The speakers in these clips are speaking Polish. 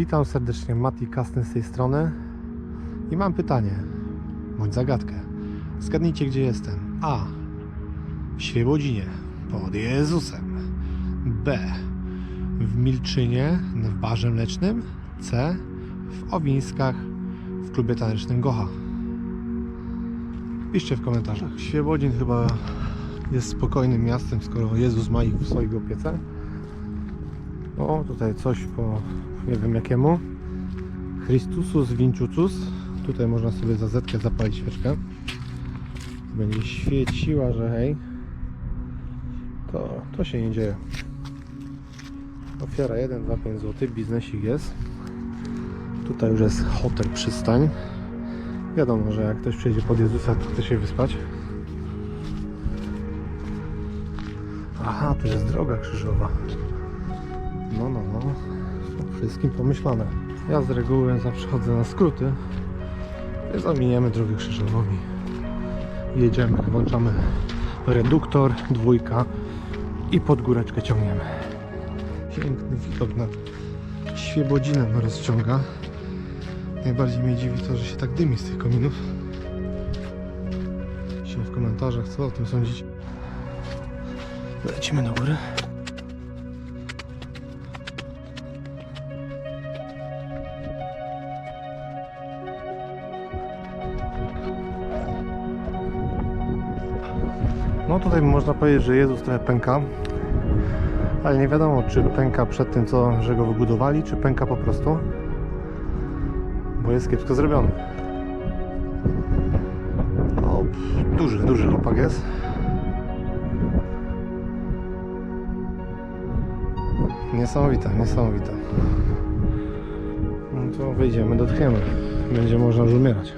Witam serdecznie, Mati Kastyn z tej strony i mam pytanie, bądź zagadkę. Zgadnijcie, gdzie jestem. A. W Świebodzinie, pod Jezusem. B. W Milczynie, w barze mlecznym. C. W Owińskach, w klubie tanecznym Gocha. Piszcie w komentarzach. Świebodzin chyba jest spokojnym miastem, skoro Jezus ma ich w swojej opiece. O, tutaj coś po nie wiem jakiemu. Chrystusus Vinciucus. Tutaj można sobie za zetkę zapalić świeczkę. Będzie świeciła, że hej. To, to się nie dzieje. Ofiara 1, 2, 5 zł. Biznesik jest. Tutaj już jest hotel przystań. Wiadomo, że jak ktoś przyjedzie pod Jezusa, to chce się wyspać. Aha, tu jest droga krzyżowa. No, no, no. Wszystkim pomyślane. Ja z reguły zawsze chodzę na skróty. Zaminiemy drogę krzyżową i jedziemy. Włączamy reduktor, dwójka i pod góreczkę ciągniemy. Piękny widok na Świebodzinę mnie rozciąga. Najbardziej mnie dziwi to, że się tak dymi z tych kominów. Piszcie w komentarzach, co o tym sądzicie. Lecimy do góry. No tutaj można powiedzieć, że Jezus trochę pęka. Ale nie wiadomo, czy pęka przed tym, co, że go wybudowali, czy pęka po prostu. Bo jest kiepsko zrobiony. O, duży, duży chłopak jest. Niesamowite, niesamowite. No to wejdziemy, dotkniemy. Będzie można już umierać.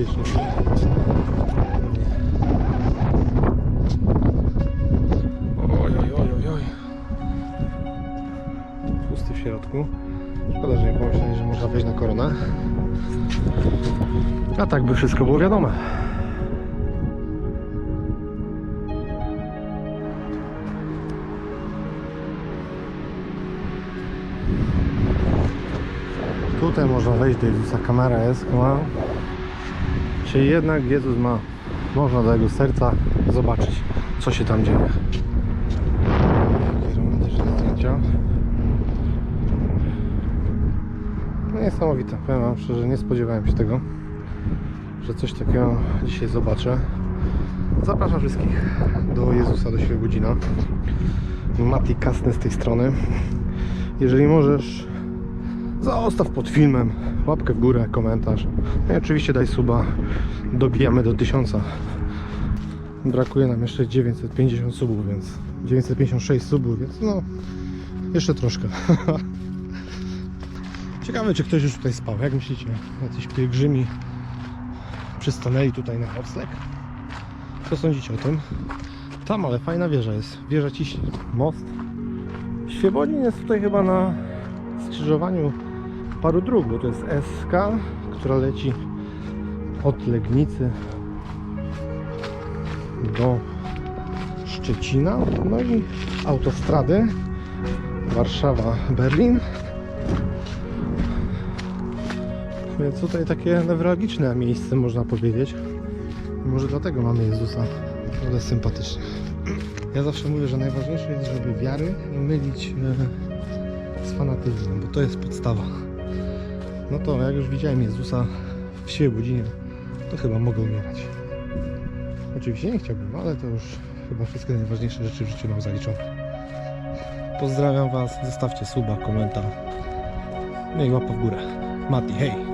Wiecznie. Oj, oj, oj, oj, oj. Pusty w środku. Szkoda, że nie pomyśleli, że można wejść na koronę. A tak by wszystko było wiadome. Tutaj można wejść do Jezusa, kamera jest, ma. Czyli jednak Jezus ma, można do jego serca zobaczyć, co się tam dzieje. Jakie romantyczne zdjęcia. No niesamowite, powiem wam szczerze, nie spodziewałem się tego, że coś takiego dzisiaj zobaczę. Zapraszam wszystkich do Jezusa, do Świebodzina. Mati Kasny z tej strony. Jeżeli możesz, Zostaw pod filmem łapkę w górę, komentarz. No i oczywiście daj suba. Dobijamy do 1000. Brakuje nam jeszcze 950 subów, więc 956 subów, więc no jeszcze troszkę. Ciekawe, czy ktoś już tutaj spał. Jak myślicie? Jacyś pielgrzymi przystanęli tutaj na nocleg? Co sądzicie o tym? Tam, ale fajna wieża jest. Wieża ciśnie. Most. Świebodzin jest tutaj chyba na skrzyżowaniu paru dróg, bo to jest SK, która leci od Legnicy do Szczecina, no i autostrady Warszawa-Berlin. Więc tutaj takie newralgiczne miejsce można powiedzieć. I może dlatego mamy Jezusa. Naprawdę sympatycznie. Ja zawsze mówię, że najważniejsze jest, żeby wiary nie mylić e, z fanatyzmem, bo to jest podstawa. No to jak już widziałem Jezusa w Świebodzinie, to chyba mogę umierać. Oczywiście nie chciałbym, ale to już chyba wszystkie najważniejsze rzeczy w życiu nam zaliczą. Pozdrawiam Was, zostawcie suba, komentarz. No i łapa w górę. Mati, hej!